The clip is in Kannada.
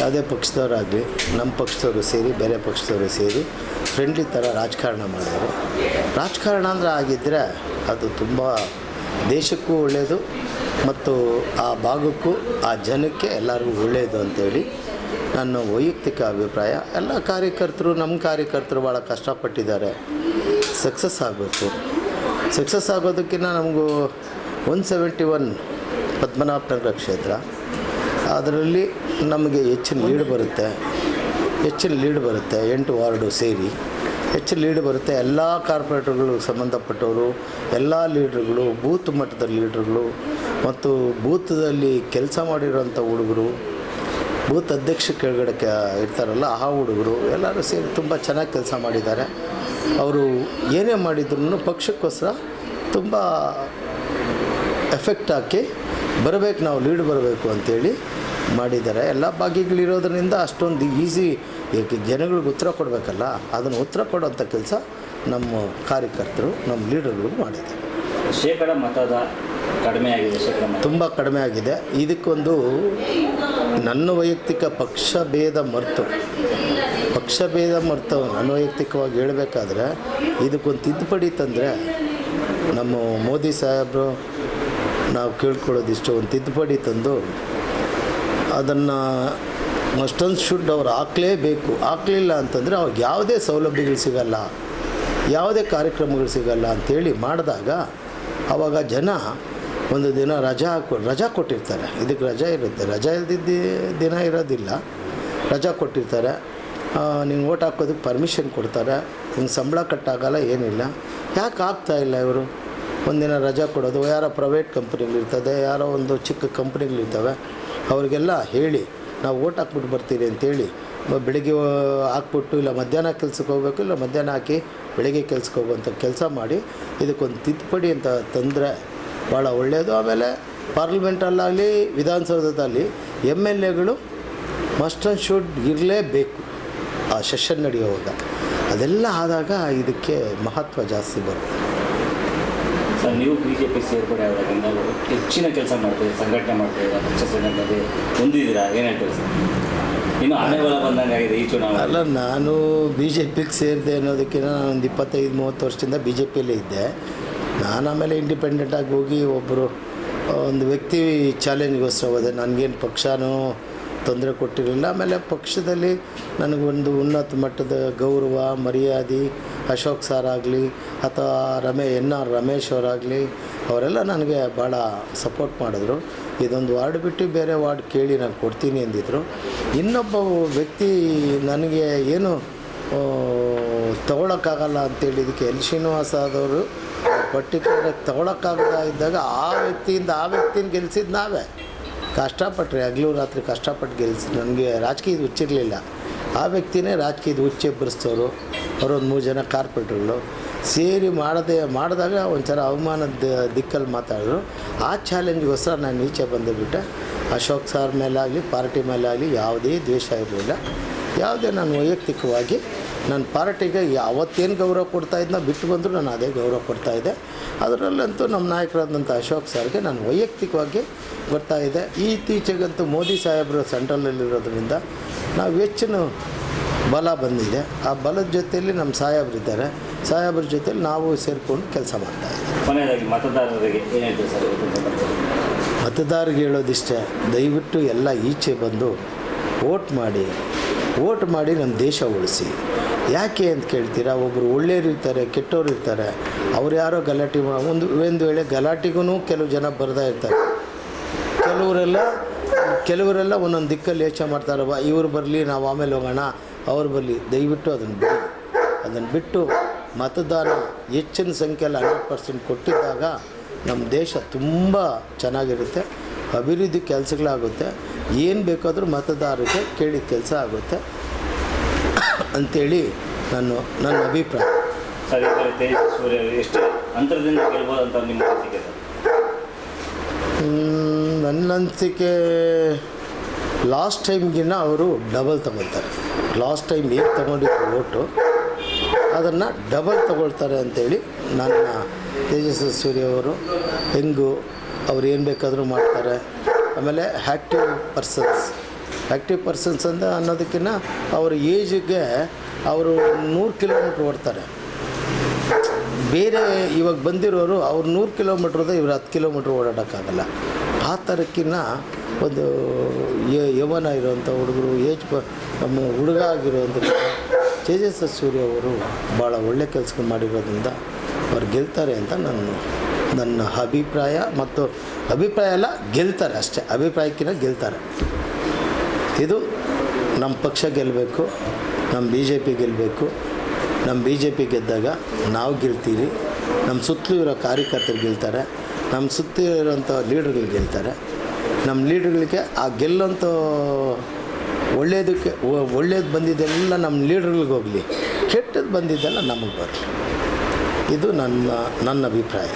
ಯಾವುದೇ ಪಕ್ಷದವರಾಗಲಿ, ನಮ್ಮ ಪಕ್ಷದವರು ಸೇರಿ, ಬೇರೆ ಪಕ್ಷದವರು ಸೇರಿ ಫ್ರೆಂಡ್ಲಿ ಥರ ರಾಜಕಾರಣ ಮಾಡಿದರು. ರಾಜಕಾರಣ ಅಂದರೆ ಆಗಿದ್ದರೆ ಅದು ತುಂಬ ದೇಶಕ್ಕೂ ಒಳ್ಳೆಯದು ಮತ್ತು ಆ ಭಾಗಕ್ಕೂ, ಆ ಜನಕ್ಕೆ ಎಲ್ಲರಿಗೂ ಒಳ್ಳೆಯದು ಅಂತೇಳಿ ನನ್ನ ವೈಯಕ್ತಿಕ ಅಭಿಪ್ರಾಯ. ಎಲ್ಲ ಕಾರ್ಯಕರ್ತರು, ನಮ್ಮ ಕಾರ್ಯಕರ್ತರು ಭಾಳ ಕಷ್ಟಪಟ್ಟಿದ್ದಾರೆ. ಸಕ್ಸಸ್ ಆಗಬೇಕು. ಸಕ್ಸಸ್ ಆಗೋದಕ್ಕಿಂತ ನಮಗೂ ಒನ್ ಸೆವೆಂಟಿ ಒನ್ ಪದ್ಮನಾಭನಗರ ಕ್ಷೇತ್ರ. ಅದರಲ್ಲಿ ನಮಗೆ ಹೆಚ್ಚಿನ ಲೀಡ್ ಬರುತ್ತೆ. ಹೆಚ್ಚಿನ ಲೀಡ್ ಬರುತ್ತೆ, ಎಂಟು ವಾರ್ಡು ಸೇರಿ. ಹೆಚ್ಚಿನ ಲೀಡ್ ಬರುತ್ತೆ, ಎಲ್ಲ ಕಾರ್ಪೊರೇಟರ್ಗಳು ಸಂಬಂಧಪಟ್ಟವರು, ಎಲ್ಲ ಲೀಡ್ರುಗಳು, ಬೂತ್ ಮಟ್ಟದ ಲೀಡ್ರುಗಳು ಮತ್ತು ಬೂತದಲ್ಲಿ ಕೆಲಸ ಮಾಡಿರೋಂಥ ಹುಡುಗರು, ಬೂತ್ ಅಧ್ಯಕ್ಷ ಕೆಳಗಡೆ ಇರ್ತಾರಲ್ಲ ಆ ಹುಡುಗರು ಎಲ್ಲರೂ ಸೇರಿ ತುಂಬ ಚೆನ್ನಾಗಿ ಕೆಲಸ ಮಾಡಿದ್ದಾರೆ. ಅವರು ಏನೇ ಮಾಡಿದ್ರು ಪಕ್ಷಕ್ಕೋಸ್ಕರ ತುಂಬ ಎಫೆಕ್ಟ್ ಹಾಕಿ ಬರಬೇಕು ನಾವು ಲೀಡ್ ಬರಬೇಕು ಅಂತೇಳಿ ಮಾಡಿದ್ದಾರೆ. ಎಲ್ಲ ಭಾಗಿಗಳಿರೋದ್ರಿಂದ ಅಷ್ಟೊಂದು ಈಸಿ ಜನಗಳಿಗೆ ಉತ್ತರ ಕೊಡಬೇಕಲ್ಲ? ಅದನ್ನು ಉತ್ತರ ಕೊಡೋಂಥ ಕೆಲಸ ನಮ್ಮ ಕಾರ್ಯಕರ್ತರು ನಮ್ಮ ಲೀಡರ್ಗಳು ಮಾಡಿದ್ದಾರೆ. ಶೇಕಡ ಮತದ ಕಡಿಮೆ ಆಗಿದೆ ತುಂಬ ಕಡಿಮೆ ಆಗಿದೆ. ಇದಕ್ಕೊಂದು ನನ್ನ ವೈಯಕ್ತಿಕ ಪಕ್ಷ ಭೇದ ಮರ್ತು. ಪಕ್ಷ ಭೇದ ಮರೆತು ನನ್ನ ವೈಯಕ್ತಿಕವಾಗಿ ಹೇಳಬೇಕಾದ್ರೆ ಇದಕ್ಕೊಂದು ತಿದ್ದುಪಡಿ ತಂದರೆ ನಮ್ಮ ಮೋದಿ ಸಾಹೇಬರು ನಾವು ಕೇಳ್ಕೊಳ್ಳೋದಿಷ್ಟು ಒಂದು ತಿದ್ದುಪಡಿ ತಂದು ಅದನ್ನು ಮಸ್ಟನ್ ಶುಡ್ ಅವ್ರು ಹಾಕಲೇಬೇಕು. ಹಾಕಲಿಲ್ಲ ಅಂತಂದರೆ ಅವ್ರಿಗೆ ಯಾವುದೇ ಸೌಲಭ್ಯಗಳು ಸಿಗಲ್ಲ, ಯಾವುದೇ ಕಾರ್ಯಕ್ರಮಗಳು ಸಿಗಲ್ಲ ಅಂಥೇಳಿ ಮಾಡಿದಾಗ ಆವಾಗ ಜನ ಒಂದು ದಿನ ರಜಾ ಹಾಕೊ, ರಜಾ ಕೊಟ್ಟಿರ್ತಾರೆ. ಇದಕ್ಕೆ ರಜಾ ಇರುತ್ತೆ. ರಜಾ ಇಲ್ದಿದ್ದ ದಿನ ಇರೋದಿಲ್ಲ. ರಜಾ ಕೊಟ್ಟಿರ್ತಾರೆ. ನೀನು ಓಟ್ ಹಾಕೋದಕ್ಕೆ ಪರ್ಮಿಷನ್ ಕೊಡ್ತಾರೆ. ನಿಂಗೆ ಸಂಬಳ ಕಟ್ಟಾಗಲ್ಲ, ಏನಿಲ್ಲ. ಯಾಕೆ ಆಗ್ತಾಯಿಲ್ಲ ಇವರು? ಒಂದಿನ ರಜಾ ಕೊಡೋದು. ಯಾರೋ ಪ್ರೈವೇಟ್ ಕಂಪ್ನಿಗಳಿರ್ತದೆ ಯಾರೋ ಒಂದು ಚಿಕ್ಕ ಕಂಪ್ನಿಗಳಿರ್ತವೆ ಅವರಿಗೆಲ್ಲ ಹೇಳಿ, ನಾವು ಓಟ್ ಹಾಕ್ಬಿಟ್ಟು ಬರ್ತೀರಿ ಅಂತೇಳಿ ಬೆಳಿಗ್ಗೆ ಹಾಕ್ಬಿಟ್ಟು, ಇಲ್ಲ ಮಧ್ಯಾಹ್ನ ಕೆಲ್ಸಕ್ಕೆ ಹೋಗ್ಬೇಕು, ಇಲ್ಲ ಮಧ್ಯಾಹ್ನ ಹಾಕಿ ಬೆಳಿಗ್ಗೆ ಕೆಲ್ಸಕ್ಕೆ ಹೋಗುವಂಥ ಕೆಲಸ ಮಾಡಿ, ಇದಕ್ಕೊಂದು ತಿದ್ದುಪಡಿ ಅಂತ ತಂದರೆ ಭಾಳ ಒಳ್ಳೆಯದು ಆಮೇಲೆ ಪಾರ್ಲಿಮೆಂಟಲ್ಲಾಗಲಿ, ವಿಧಾನಸೌಧದಲ್ಲಿ ಎಂ ಎಲ್ ಎಗಳು ಮಸ್ಟ್ ಆ್ಯಂಡ್ ಶುಡ್ ಇರಲೇಬೇಕು ಆ ಸೆಷನ್ ನಡೆಯುವಾಗ. ಅದೆಲ್ಲ ಆದಾಗ ಇದಕ್ಕೆ ಮಹತ್ವ ಜಾಸ್ತಿ ಬರುತ್ತೆ. ಸರ್ ನೀವು ಬಿ ಜೆ ಪಿ ಸೇರ್ಪಡೆ ಹೆಚ್ಚಿನ ಕೆಲಸ ಮಾಡ್ತೀವಿ, ಸಂಘಟನೆ ಮಾಡ್ತೀವಿ ಪಕ್ಷ ಸಂಘಟನೆ ಹೊಂದಿದ್ದೀರಾ? ಏನು ಹೇಳ್ತೀರಿ ಈ ಚುನಾವಣೆ. ಅಲ್ಲ, ನಾನು ಬಿ ಜೆ ಪಿಗೆ ಸೇರಿದೆ ಅನ್ನೋದಕ್ಕಿಂತ ನಾನು ಒಂದು ಇಪ್ಪತ್ತೈದು, ಮೂವತ್ತು ವರ್ಷದಿಂದ ಬಿ ಜೆ ಪಿಯಲ್ಲೇ ಇದ್ದೆ. ನಾನು ಆಮೇಲೆ ಇಂಡಿಪೆಂಡೆಂಟಾಗಿ ಹೋಗಿ ಒಬ್ಬರು ಒಂದು ವ್ಯಕ್ತಿ ಚಾಲೆಂಜ್ಗೋಸ್ಕರ ಹೋದೆ. ನನಗೇನು ಪಕ್ಷನೂ ತೊಂದರೆ ಕೊಟ್ಟಿರಲಿಲ್ಲ. ಆಮೇಲೆ ಪಕ್ಷದಲ್ಲಿ ನನಗೊಂದು ಉನ್ನತ ಮಟ್ಟದ ಗೌರವ, ಮರ್ಯಾದೆ, ಅಶೋಕ್ ಸರ್ ಆಗಲಿ ಅಥವಾ ರಮೇ ಎನ್ ಆರ್ ರಮೇಶ್ ಅವರಾಗಲಿ ಅವರೆಲ್ಲ ನನಗೆ ಭಾಳ ಸಪೋರ್ಟ್ ಮಾಡಿದ್ರು. ಇದೊಂದು ವಾರ್ಡ್ ಬಿಟ್ಟು ಬೇರೆ ವಾರ್ಡ್ ಕೇಳಿ ನಾನು ಕೊಡ್ತೀನಿ ಅಂದಿದ್ರು. ಇನ್ನೊಬ್ಬ ವ್ಯಕ್ತಿ ನನಗೆ ಏನು ತಗೊಳಕ್ಕಾಗಲ್ಲ ಅಂತೇಳಿದಕ್ಕೆ ಎಲ್. ಶ್ರೀನಿವಾಸ ಆದವರು ಪರ್ಟಿಕ್ಯುಲರಾಗಿ ತಗೊಳಕ್ಕಾಗದ ಇದ್ದಾಗ ಆ ವ್ಯಕ್ತಿಯಿಂದ ಆ ವ್ಯಕ್ತಿನ ಗೆಲ್ಸಿದ್ದು ನಾವೇ. ಕಷ್ಟಪಟ್ಟರೆ ಹಗಲು ರಾತ್ರಿ ಕಷ್ಟಪಟ್ಟು ಗೆಲ್ಸಿ, ನನಗೆ ರಾಜಕೀಯದ ಹುಚ್ಚಿರಲಿಲ್ಲ. ಆ ವ್ಯಕ್ತಿನೇ ರಾಜಕೀಯದ ಹುಚ್ಚು ಎಬ್ಬರಿಸ್ತವ್ರು. ಅವರೊಂದು ಮೂರು ಜನ ಕಾರ್ಪೊರೇಟ್ರುಗಳು. ಸೇರಿ ಮಾಡದೆ, ಮಾಡಿದಾಗ ಒಂಥರ ಅವಮಾನದ ದಿಕ್ಕಲ್ಲಿ ಮಾತಾಡಿದ್ರು. ಆ ಚಾಲೆಂಜ್ಗೋಸ್ಕರ ನಾನು ಈಚೆ ಬಂದುಬಿಟ್ಟೆ ಅಶೋಕ್ ಸರ್ ಮೇಲಾಗಲಿ, ಪಾರ್ಟಿ ಮೇಲಾಗಲಿ ಯಾವುದೇ ದ್ವೇಷ ಇರಲಿಲ್ಲ. ಯಾವುದೇ ನಾನು ವೈಯಕ್ತಿಕವಾಗಿ ನನ್ನ ಪಾರ್ಟಿಗೆ ಯಾವತ್ತೇನು ಗೌರವ ಕೊಡ್ತಾ ಇದ್ದ ಬಿಟ್ಟು ಬಂದರೂ ನಾನು ಅದೇ ಗೌರವ ಕೊಡ್ತಾ ಇದ್ದೆ. ಅದರಲ್ಲಂತೂ ನಮ್ಮ ನಾಯಕರಾದಂಥ ಅಶೋಕ್ ಸರ್ಗೆ ನಾನು ವೈಯಕ್ತಿಕವಾಗಿ ಬರ್ತಾ ಈ ಇತ್ತೀಚೆಗಂತೂ ಮೋದಿ ಸಾಹೇಬರು ಸೆಂಟ್ರಲಲ್ಲಿರೋದ್ರಿಂದ ನಾವು ಹೆಚ್ಚಿನ ಬಲ ಬಂದಿದೆ. ಆ ಬಲದ ಜೊತೆಯಲ್ಲಿ ನಮ್ಮ ಸಾಹೇಬರಿದ್ದಾರೆ. ಸಾಹೇಬ್ರ ಜೊತೆಲಿ ನಾವು ಸೇರಿಕೊಂಡು ಕೆಲಸ ಮಾಡ್ತಾ ಇದ್ದೀವಿ. ಮತದಾರರಿಗೆ ಏನು ಹೇಳ್ತೀರಿ ಸರ್ ಇವತ್ತಿನ ಮತದಾರರಿಗೆ ಹೇಳೋದಿಷ್ಟೇ ದಯವಿಟ್ಟು ಎಲ್ಲ ಈಚೆ ಬಂದು ವೋಟ್ ಮಾಡಿ ವೋಟ್ ಮಾಡಿ ನಮ್ಮ ದೇಶ ಉಳಿಸಿ. ಯಾಕೆ ಅಂತ ಕೇಳ್ತೀರಾ ಒಬ್ಬರು ಒಳ್ಳೆಯವ್ರು ಇರ್ತಾರೆ ಕೆಟ್ಟವ್ರು ಇರ್ತಾರೆ ಅವ್ರು ಯಾರೋ ಗಲಾಟೆ ಒಂದು ಒಂದು ವೇಳೆ ಗಲಾಟೆಗೂ ಕೆಲವು ಜನ ಬರ್ತಾ ಇರ್ತಾರೆ. ಕೆಲವರೆಲ್ಲ ಕೆಲವರೆಲ್ಲ ಒಂದೊಂದು ದಿಕ್ಕಲ್ಲಿ ಯೋಚನೆ ಮಾಡ್ತಾರೆ ಬಾ ಇವ್ರು ಬರಲಿ ನಾವು ಆಮೇಲೆ ಹೋಗೋಣ ಅವ್ರು ಬರಲಿ ದಯವಿಟ್ಟು ಅದನ್ನು ಬಿಡಿ. ಅದನ್ನು ಬಿಟ್ಟು ಮತದಾನ ಹೆಚ್ಚಿನ ಸಂಖ್ಯೆಯಲ್ಲಿ ಹಂಡ್ರೆಡ್ ಪರ್ಸೆಂಟ್ ಕೊಟ್ಟಿದ್ದಾಗ ನಮ್ಮ ದೇಶ ತುಂಬ ಚೆನ್ನಾಗಿರುತ್ತೆ ಅಭಿವೃದ್ಧಿ ಕೆಲಸಗಳಾಗುತ್ತೆ ಏನು ಬೇಕಾದರೂ ಮತದಾರರಿಗೆ ಕೇಳಿದ ಕೆಲಸ ಆಗುತ್ತೆ ಅಂಥೇಳಿ ನಾನು ನನ್ನ ಅಭಿಪ್ರಾಯ. ಸರ್ ಸೂರ್ಯ ಎಷ್ಟು ಅಂತರದಿಂದ ಗೆಲ್ಬೋದು ಅಂತ ನಿಮ್ಮ ಅನಿಸಿಕೆ ನನ್ನ ಅನಿಸಿಕೆ ಲಾಸ್ಟ್ ಟೈಮ್ಗಿನ್ನ ಅವರು ಡಬಲ್ ತಗೊಳ್ತಾರೆ. ಲಾಸ್ಟ್ ಟೈಮ್ ಏನು ತಗೊಂಡಿದ್ರು ಓಟು. ಅದನ್ನು ಡಬಲ್ ತಗೊಳ್ತಾರೆ ಅಂತೇಳಿ ನನ್ನ ತೇಜಸ್ವಿ ಸೂರ್ಯ ಅವರು ಹೆಂಗು ಅವ್ರು ಏನು ಬೇಕಾದರೂ ಮಾಡ್ತಾರೆ. ಆಮೇಲೆ ಆ್ಯಕ್ಟಿವ್ ಪರ್ಸನ್ಸ್ ಆ್ಯಕ್ಟಿವ್ ಪರ್ಸನ್ಸ್ ಅಂತ ಅನ್ನೋದಕ್ಕಿಂತ ಅವ್ರ ಏಜಿಗೆ ಅವರು ನೂರು ಕಿಲೋಮೀಟ್ರ್ ಓಡ್ತಾರೆ. ಬೇರೆ ಇವಾಗ ಬಂದಿರೋರು ಅವ್ರು ನೂರು ಕಿಲೋಮೀಟ್ರದ ಇವ್ರು ಹತ್ತು ಕಿಲೋಮೀಟ್ರ್ ಓಡಾಡೋಕ್ಕಾಗಲ್ಲ. ಆ ಥರಕ್ಕಿನ್ನ ಒಂದು ಯೌವನ ಇರೋವಂಥ ಹುಡುಗರು ಏಜ್ ಬ ನಮ್ಮ ಹುಡುಗ ತೇಜಸ್ವ ಸೂರ್ಯ ಅವರು ಭಾಳ ಒಳ್ಳೆ ಕೆಲಸ ಮಾಡಿರೋದ್ರಿಂದ ಅವ್ರು ಗೆಲ್ತಾರೆ ಅಂತ ನನ್ನ ನನ್ನ ಅಭಿಪ್ರಾಯ ಮತ್ತು ಅಭಿಪ್ರಾಯ ಎಲ್ಲ ಗೆಲ್ತಾರೆ ಅಷ್ಟೇ. ಅಭಿಪ್ರಾಯಕ್ಕಿಂತ ಗೆಲ್ತಾರೆ. ಇದು ನಮ್ಮ ಪಕ್ಷ ಗೆಲ್ಲಬೇಕು ನಮ್ಮ ಬಿ ಜೆ ಪಿ ಗೆಲ್ಲಬೇಕು ನಮ್ಮ ಬಿ ಜೆ ಪಿ ಗೆದ್ದಾಗ ನಾವು ಗೆಲ್ತೀವಿ ನಮ್ಮ ಸುತ್ತಲೂ ಇರೋ ಕಾರ್ಯಕರ್ತರು ಗೆಲ್ತಾರೆ. ನಮ್ಮ ಸುತ್ತಲೂ ಇರೋಂಥ ಲೀಡರ್ಗಳು ಗೆಲ್ತಾರೆ. ನಮ್ಮ ಲೀಡರ್ಗಳಿಗೆ ಆ ಗೆಲ್ಲೋಂಥ ಒಳ್ಳೆಯದಕ್ಕೆ ಒಳ್ಳೇದು ಬಂದಿದ್ದೆಲ್ಲ ನಮ್ಮ ಲೀಡರ್ಗಳಿಗೆ ಹೋಗಲಿ. ಕೆಟ್ಟದ್ದು ಬಂದಿದ್ದೆಲ್ಲ ನಮಗೆ ಬರಲಿ. ಇದು ನನ್ನ ನನ್ನ ಅಭಿಪ್ರಾಯ.